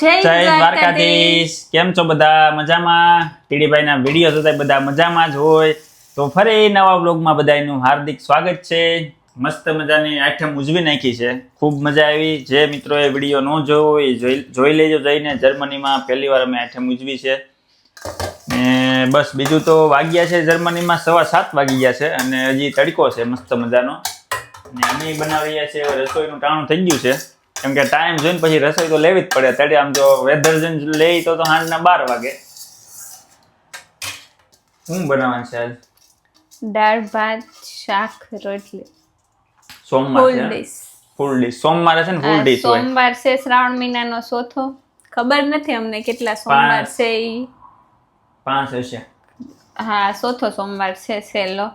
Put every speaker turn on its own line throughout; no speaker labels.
જય દ્વારકાધીશ.
કેમ છો બધા? મજામાં? ટીડીભાઈના વીડિયો જોતા બધા મજામાં જ હોય. તો ફરી નવા બ્લોગમાં બધાનું હાર્દિક સ્વાગત છે. મસ્ત મજાની આઠમ ઉજવી નાખી છે. ખૂબ મજા આવી. જે મિત્રોએ વીડિયો ન જોયો હોય જોઈ જોઈ લેજો જઈને. જર્મનીમાં પહેલી વાર અમે આઠમ ઉજવી છે. ને બસ બીજું તો વાગ્યા છે જર્મનીમાં. સવા સાત વાગી ગયા છે અને હજી તડકો છે મસ્ત મજાનો. ને અમે બનાવી રહ્યા છે રસોઈનું ટાણું થઈ ગયું છે. કેમ કે ટાઈમ જોઈને પછી રસોઈ તો લેવી જ પડે. તડે આમ જો વેધર જોઈને લઈ તો તો સાંજના બાર વાગે. શું બનાવવાનું છે આજ
દાળ ભાત શાક રોટલી.
સોમવાર છે ફૂલ ડીશ સોમવારે છે ને ફૂલ ડીશ હોય.
સોમવાર છે શ્રાવણ મહિનાનો ચોથો. ખબર નથી અમને કેટલા સોમવાર છે ઈ.
પાંચ હશે.
હા ચોથો સોમવાર છે સેલો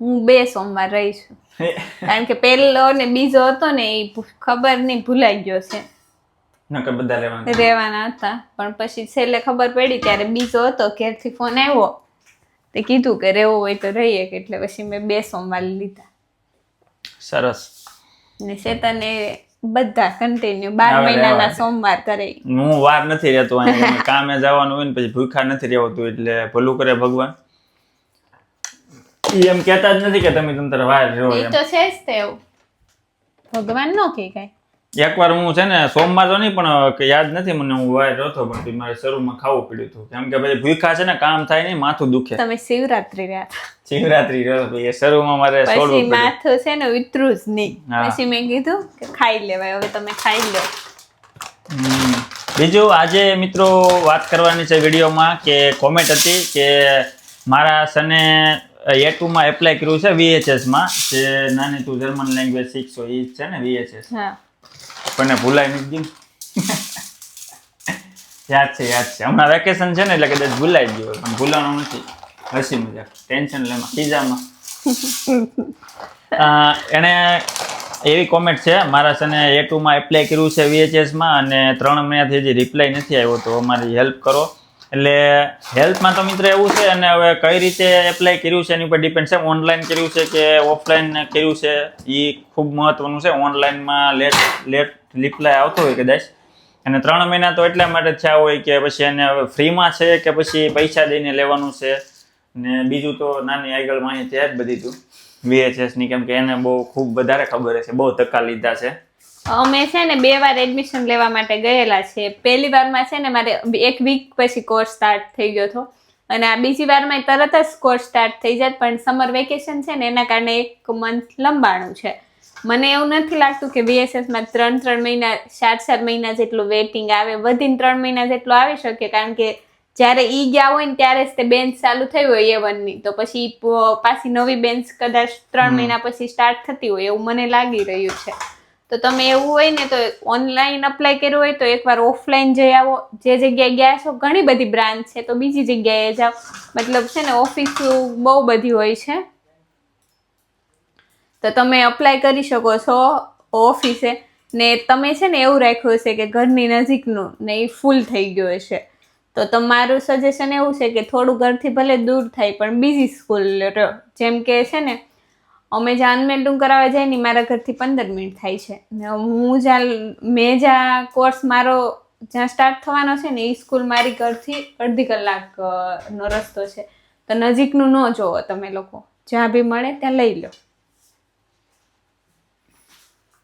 હું બે સોમવાર રહી છું. કારણ કે પહેલો ને બીજો હતો ને એ ખબર નહીં ભૂલાઈ ગયો છે. રહેવાના. હતા. પણ પછી છેલ્લે ખબર પડી ત્યારે બીજો હતો ઘેરથી ફોન આવ્યો. તે કીધું કે રહેવો હોય તો રહીએ કે એટલે પછી મેં બે સોમવાર લીધા.
સરસ.
ને શેતાને બધા કન્ટિન્યુ બાર મહિનાના સોમવાર કરે.
હું વાર નથી રહેતો કામે જવાનું હોય ને પછી ભૂખા નથી રહેવાતું એટલે ભલું કરે ભગવાન. ઈ એમ કહેતા જ નથી કે તમે તંત્ર વાર જો
એ
એમ.
તો છે જ તે એવું ભગવાન નો કે કઈ
એકવાર હું છે ને સોમવાર તો નહીં પણ કે યાદ નથી મને હું વાર રહેતો પણ મારે શરૂમાં ખાવું પડ્યું હતું. કેમ કે પછી ભૂખા છે ને કામ થાય નહીં માથું દુખે.
તમે શિવરાત્રી રહ્યા હતા.
શિવરાત્રી રહ્યો એ શરૂમાં મારે
પછી
છોડવું પડ્યું.
માથું છે ને ઉતરું જ નહીં.
હા.
પછી મેં કીધું કે ખાઈ લેવાય હવે તમે ખાઈ લો.
હમ. બીજું આજે મિત્રો વાત કરવાની છે વિડીયોમાં કે કોમેન્ટ હતી કે મારા સને એ ટુમાં એપ્લાય કર્યું છે VHS માં જે નાની તું જર્મન લેંગ્વેજ શીખશો એ છે ને VHS
હા.
પણ ભૂલાય નથી યાદ છે યાદ છે. હમણાં વેકેશન છે ને એટલે કદાચ ભૂલાઈ ગયું પણ ભૂલાવાનું નથી. હસી મજાક. ટેન્શન લેમાં પીઝામાં એણે એવી કોમેન્ટ છે મારા સને એ ટુમાં એપ્લાય કર્યું છે VHS માં અને ત્રણ મહિનાથી હજી રિપ્લાય નથી આવ્યો તો અમારી હેલ્પ કરો. એટલે હેલ્થમાં તો મિત્ર એવું છે અને હવે કઈ રીતે એપ્લાય કર્યું છે એની ઉપર ડિપેન્ડ છે. ઓનલાઈન કર્યું છે કે ઓફલાઈન કર્યું છે? એ ખૂબ મહત્વનું છે. ઓનલાઈનમાં લેટ લેટ રિપ્લાય આવતો હોય કદાચ. અને ત્રણ મહિના તો એટલા માટે થયા હોય કે પછી એને હવે ફ્રીમાં છે કે પછી પૈસા દઈને લેવાનું છે? ને બીજું તો નાની આગળ માહિતી જ બધી તું વીએચએસની કેમ કે એને બહુ ખૂબ વધારે ખબર છે બહુ ધક્કા લીધા છે.
અમે છે ને બે વાર એડમિશન લેવા માટે ગયેલા છે. પહેલી વારમાં છે ને મારે એક વીક પછી કોર્સ સ્ટાર્ટ થઈ ગયો હતો. અને આ બીજી વારમાં તરત જ કોર્સ સ્ટાર્ટ થઈ જાય પણ સમર વેકેશન છે ને એના કારણે એક મંથ લંબાણું છે. મને એવું નથી લાગતું કે બીએસએસમાં ત્રણ ત્રણ મહિના ચાર ચાર મહિના જેટલું વેઇટિંગ આવે વધીને ત્રણ મહિના જેટલું આવી શકે કારણ કે જ્યારે ઈ ગયા હોય ને ત્યારે જ તે બેન્ચ ચાલુ થઈ હોય એ વનની તો પછી પાછી નવી બેન્ચ કદાચ ત્રણ મહિના પછી સ્ટાર્ટ થતી હોય એવું મને લાગી રહ્યું છે. તો તમે એવું હોય ને તો ઓનલાઈન અપ્લાય કર્યું હોય તો એકવાર ઓફલાઈન જઈ આવો. જે જગ્યાએ ગયા છો, ઘણી બધી બ્રાન્ચ છે, તો બીજી જગ્યાએ જાઓ. મતલબ છે ને ઓફિસ બહુ બધી હોય છે. તો તમે અપ્લાય કરી શકો છો ઓફિસે ને તમે છે ને એવું રાખ્યું હશે કે ઘરની નજીકનું ને એ ફૂલ થઈ ગયું હશે. તો તમારું સજેશન એવું છે કે થોડું ઘરથી ભલે દૂર થાય, પણ બીજી સ્કૂલ જેમ કે છે ને અમે જ્યાં અનમેન્ટું કરાવવા જાય ને મારા ઘરથી પંદર મિનિટ થાય છે. હું જ્યાં મેં જ્યાં કોર્સ મારો જ્યાં સ્ટાર્ટ થવાનો છે ને એ સ્કૂલ મારી ઘરથી અડધી કલાક નો રસ્તો છે. તો નજીકનું ન જોવો તમે લોકો. જ્યાં બી મળે ત્યાં લઈ લો.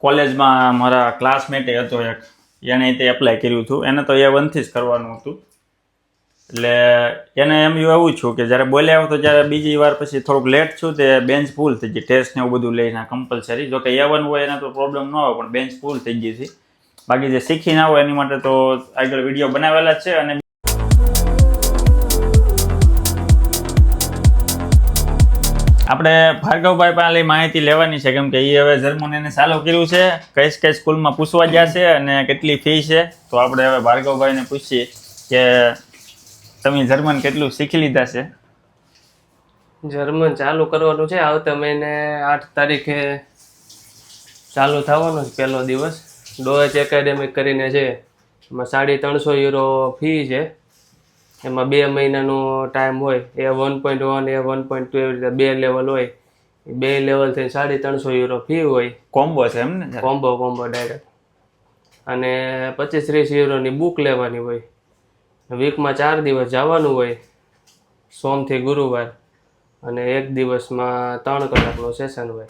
કોલેજમાં મારા ક્લાસમેટે હતો એક. એને તે એપ્લાય કર્યું હતું. એને તો એ વનથી જ કરવાનું હતું. એટલે એને એમ એવું છું કે જ્યારે બોલ્યા આવ્યો તો જ્યારે બીજી વાર પછી થોડુંક લેટ છું તે બેન્ચ ફૂલ થઈ ગઈ. ટેસ્ટ ને એવું બધું લઈને કમ્પલસરી જો કે એવન હોય એને તો પ્રોબ્લેમ ન આવે, પણ બેન્ચ ફૂલ થઈ ગઈ છે. બાકી જે શીખી ના હોય એની માટે તો આગળ વીડિયો બનાવેલા છે અને આપણે ભાર્ગવભાઈ પાસે માહિતી લેવાની છે, કેમ કે એ હવે જર્મન એને ચાલુ કર્યું છે. કઈ કઈ સ્કૂલમાં પૂછવા ગયા છે અને કેટલી ફી છે. તો આપણે હવે ભાર્ગવભાઈને પૂછીએ કે તમે જર્મન કેટલું શીખી લીધા છે?
જર્મન ચાલુ કરવાનું છે. આવતા મહિને આઠ તારીખે ચાલુ થવાનો છે પહેલો દિવસ. ડોએચ એકેડેમિક કરીને છે એમાં સાડી ત્રણસો યુરો ફી છે. એમાં બે મહિનાનો ટાઈમ હોય. એ વન પોઈન્ટ વન એ વન પોઈન્ટ ટુ એવી રીતે બે લેવલ હોય. એ બે લેવલ થઈ સાડી ત્રણસો યુરો ફી હોય.
કોમ્બો છે એમ ને
કોમ્બો કોમ્બો ડાયરેક્ટ અને પચીસ ત્રીસ યુરોની બુક લેવાની હોય. વીકમાં ચાર દિવસ જવાનું હોય સોમથી ગુરુવાર અને એક દિવસમાં ત્રણ કલાકનું સેશન હોય.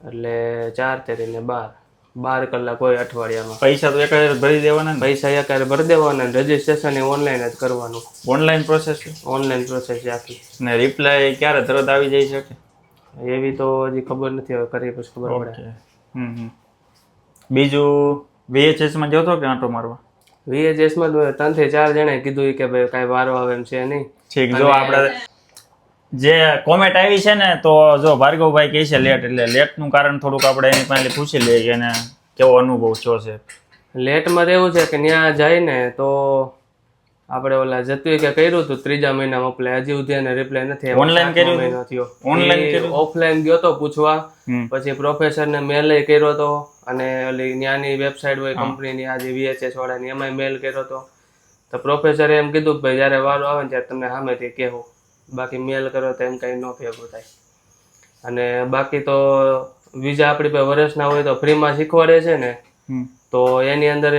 એટલે ચાર તેરીને બાર. બાર કલાક હોય અઠવાડિયામાં.
પૈસા તો એકાદ ભરી દેવાના
પૈસા એકાદ ભરી દેવાના રજીસ્ટ્રેશન એ ઓનલાઈન જ કરવાનું.
ઓનલાઈન પ્રોસેસ
ઓનલાઈન પ્રોસેસ છે આખી.
ને રિપ્લાય ક્યારે તરત આવી જઈ શકે
એવી તો હજી ખબર નથી હવે કરી પછી ખબર પડે.
બીજું વીએચએસમાં જતો કે આંટો મારવા?
VHS માં ત્રણથી ચાર જણાએ કીધું કે ભાઈ કાંઈ વારો આવે એમ છે નહીં.
ઠીક જો આપણે જે કોમેન્ટ આવી છે ને તો જો ભાર્ગવભાઈ કહે છે લેટ એટલે લેટનું કારણ થોડુંક આપણે એની પાસે પૂછી લઈએ કે એને કેવો અનુભવ છો. છે
લેટમાં તો એવું છે કે ત્યાં જઈને તો આપણે ઓલા જતું કે કર્યું હતું ત્રીજા મહિનામાં અપ્લાય હજી સુધી એને રિપ્લાય નથી ઓનલાઈન
કર્યું?
મહિનો થયો.
ઓનલાઈન
ઓફલાઈન ગયો તો પૂછવા. પછી પ્રોફેસર ને મેલ કર્યો હતો અને ઓલી ત્યાંની વેબસાઇટ હોય કંપનીની આજે વીએચએસ વાળાની એમાંય મેલ કર્યો હતો તો પ્રોફેસરે એમ કીધું ભાઈ જ્યારે વારો આવે ને ત્યારે તમને સામેથી કહેવું. બાકી મેલ કરો તો એમ કંઈ ન ભેગું થાય. અને બાકી તો વિઝા આપણી પાસે વર્ષના હોય તો ફ્રીમાં શીખવાડે છે ને તો એની અંદર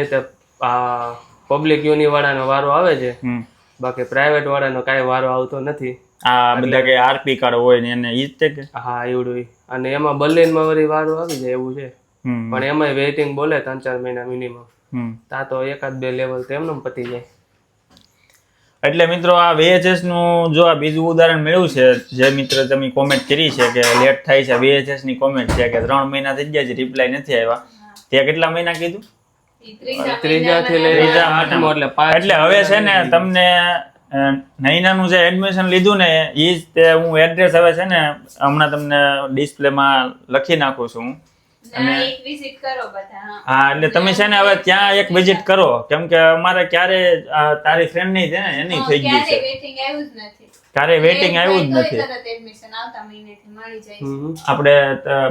આ પબ્લિક યુની વાળાનો વારો આવે છે. બાકી પ્રાઇવેટ વાળાનો કાંઈ વારો આવતો નથી.
આ બધા કે આરપી કાર્ડ હોય ને એને ઈ જ તે
હા એવડું અને એમાં બર્લિનમાં વળી વારો આવી જાય એવું છે. પણ એમાંય વેઇટિંગ બોલે ત્રણ ચાર મહિના મિનિમમ તા તો એકાદ બે લેવલ તો એમને પતી જાય.
એટલે મિત્રો આ VHS નું જો આ બીજું ઉદાહરણ મેળવ્યું છે જે મિત્ર તમે કોમેન્ટ કરી છે કે લેટ થાય છે VHS ની કોમેન્ટ છે કે ત્રણ મહિના થઈ ગયા છે રિપ્લાય નથી આવ્યા. ત્યાં કેટલા મહિના કીધું?
ત્રીજા થી
ત્રીજા
આઠમો એટલે
એટલે હવે છે ને તમને નૈના નૈનાનું જે એડમિશન લીધું ને એ જ તે હું એડ્રેસ હવે છે ને હમણાં તમને ડિસ્પ્લેમાં લખી નાખું છું. હું.
ના, એક વિઝિટ કરો બધા હા.
એટલે તમે છે ને હવે ત્યાં એક વિઝિટ કરો. કેમ કે અમારે ક્યારે તારી ફ્રેન્ડ નહીં છે ને એની થઈ ગઈ છે.
ક્યારેય આવ્યું જ નથી.
ક્યારે આવ્યું જ. આપણે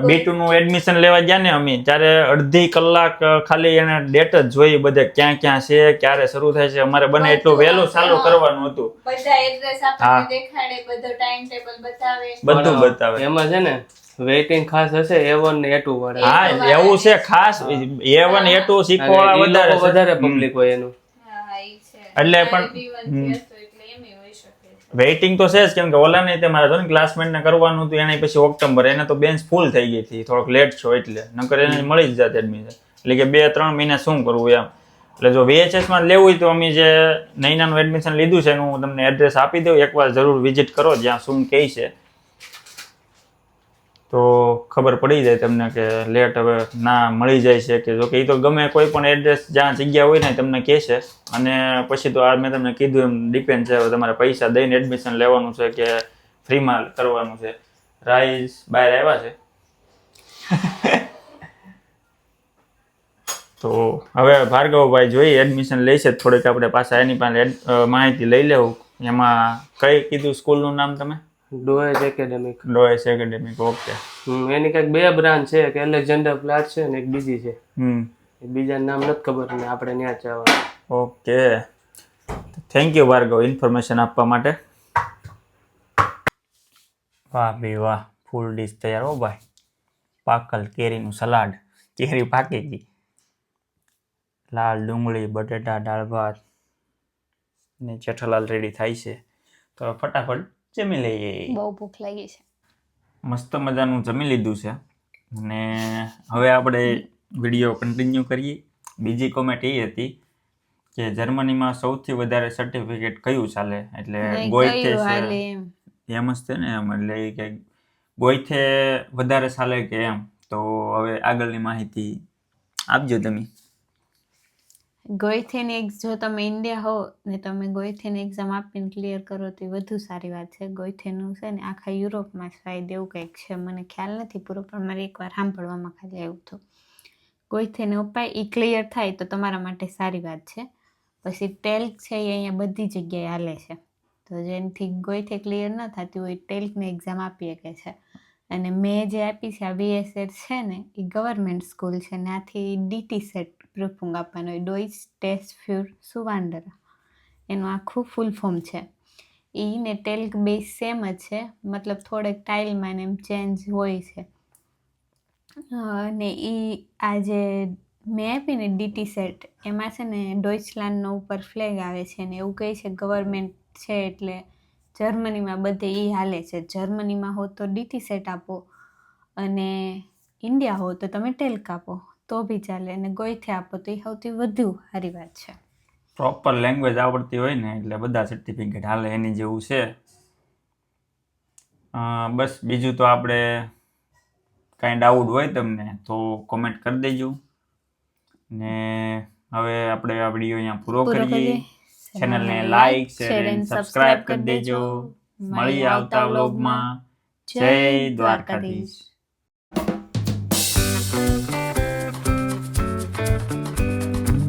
બી ટુ નું એડમિશન લેવા ગયા ને અમે ત્યારે અડધી કલાક ખાલી એને ડેટ જ જોઈ બધે ક્યાં ક્યાં છે ક્યારે શરૂ થાય છે. અમારે બને એટલું વહેલું ચાલુ કરવાનું હતું.
બધા એડ્રેસ આપણને દેખાડે બધો ટાઈમ ટેબલ બતાવે.
બધું બતાવે.
એમાં છે ને વેઇટિંગ ખાસ હશે એ વન ને એ ટુ વાળા.
હા એવું છે ખાસ એ વન એ ટુ શીખવા વધારે
વધારે પબ્લિક હોય એનું.
હા ઈ છે.
એટલે પણ-
B1 થી હતો એટલે એમેય હોઈ શકે છે.
વેઇટિંગ તો છે જ કેમ કે ઓલા નહીં મારા જો ને ક્લાસમેટને ને કરવાનું હતું એને પછી ઓક્ટોબર એને તો બેન્ચ ફૂલ થઈ ગઈ હતી. થોડોક લેટ છો એટલે. નકર એને મળી જ જાત એડમિશન એટલે કે બે ત્રણ મહિના શું કરવું એમ. એટલે જો વીએચએસમાં માં લેવું હોય તો અમે જે નૈનાનું એડમિશન લીધું છે એનું હું તમને એડ્રેસ આપી દઉં. એકવાર જરૂર વિઝિટ કરો જ્યાં શું કહે છે. તો ખબર પડી જાય તમને કે લેટ હવે ના મળી જાય છે કે જો કે એ તો ગમે કોઈ પણ એડ્રેસ જ્યાં જગ્યા હોય ને તમને કહેશે. અને પછી તો આ મેં તમને કીધું એમ ડિપેન્ડ છે હવે તમારે પૈસા દઈને એડમિશન લેવાનું છે કે ફ્રીમાં કરવાનું છે. રાઈસ બહાર આવ્યા છે? તો હવે ભાર્ગવભાઈ જોઈએ એડમિશન લેશે થોડીક આપણે પાછા એની પાસે એડ- માહિતી લઈ લેવું. એમાં કઈ કીધું સ્કૂલનું નામ તમે?
ડોએજ એકેડેમિક
ડોએસ એકેડેમિક ઓકે
એની કંઈક બે બ્રાન્ચ છે કે એલેક્ઝાન્ડર પ્લાટ છે ને એક બીજી છે.
હમ.
એ બીજાનું નામ નથી ખબર ને આપણે ત્યાં જવાનું.
Okay thank you Bhargav information આપવા માટે. વાહ બી વાહ ફૂલ ડીશ તૈયાર હો ભાઈ. પાકલ કેરીનું સલાડ કેરી પાકી ગઈ લાલ ડુંગળી બટેટા દાળ ભાત. ને જેઠાલાલ રેડી થાય છે. તો ફટાફટ જમી લઈએ.
બહુ ભૂખ લાગી છે.
મસ્ત મજાનું જમી લીધું છે. અને હવે આપણે વીડિયો કન્ટિન્યુ કરીએ. બીજી કોમેન્ટ એ હતી કે જર્મનીમાં સૌથી વધારે સર્ટિફિકેટ કયું ચાલે? એટલે ગોઈથે એમ. જ છે ને એમ એટલે કે ગોઈથે વધારે ચાલે કે એમ? તો હવે આગળની માહિતી આપજો તમે.
ગોઈથેની જો તમે ઇન્ડિયા હો ને તમે ગોયથેન એક્ઝામ આપીને ક્લિયર કરો તો એ વધુ સારી વાત છે. ગોયથેનું છે ને આખા યુરોપમાં શાયદ એવું કંઈક છે. મને ખ્યાલ નથી પૂરો, પણ મારે એકવાર સાંભળવામાં ખાલી આવ્યું હતું. ગોઈથેને ઉપાય એ ક્લિયર થાય તો તમારા માટે સારી વાત છે. પછી ટેલ્ક છે એ અહીંયા બધી જગ્યાએ હાલે છે. તો જેનથી ગોઈથે ક્લિયર ન થતી હોય ટેલ્કની એક્ઝામ આપી શકે છે. અને મેં જે આપી છે આ બીએસએડ છે ને એ ગવર્મેન્ટ સ્કૂલ છે ને, આથી ડીટી સેટ પ્રૂફિંગ આપવાનો હોય ડોઇચ ટેસ્ટ ફ્યુર સુવાન્ડર એનું આખું ફૂલ ફોર્મ છે એ ને ટેલ્ક બેઝ સેમ જ છે મતલબ થોડેક ટાઇલમાં એમ ચેન્જ હોય છે અને એ આ જે મેં આપી ને ડીટી સેટ એમાં છે ને ડોઇચલાન્ડનો ઉપર ફ્લેગ આવે છે ને એવું કહે છે ગવર્મેન્ટ છે એટલે જર્મનીમાં બધે એ હાલે છે જર્મનીમાં હો તો ડીટી સેટ આપો અને ઇન્ડિયા હો તો તમે ટેલ્ક આપો તો બી ચાલે અને ગોઈથી આપો તો એ સૌથી વધુ સારી વાત છે.
પ્રોપર લેંગ્વેજ આવડતી હોય ને એટલે બધા સર્ટિફિકેટ હાલે એની જેવું છે. બસ બીજું તો આપણે કાંઈ ડાઉટ હોય તમને તો કોમેન્ટ કરી દેજો. ને હવે આપણે આ વીડિયો અહીંયા પૂરો કરીએ. ચેનલને લાઈક શેર એન્ડ સબસ્ક્રાઇબ કરી દેજો. મળી આવતા વ્લોગમાં જય દ્વારકાધીશ.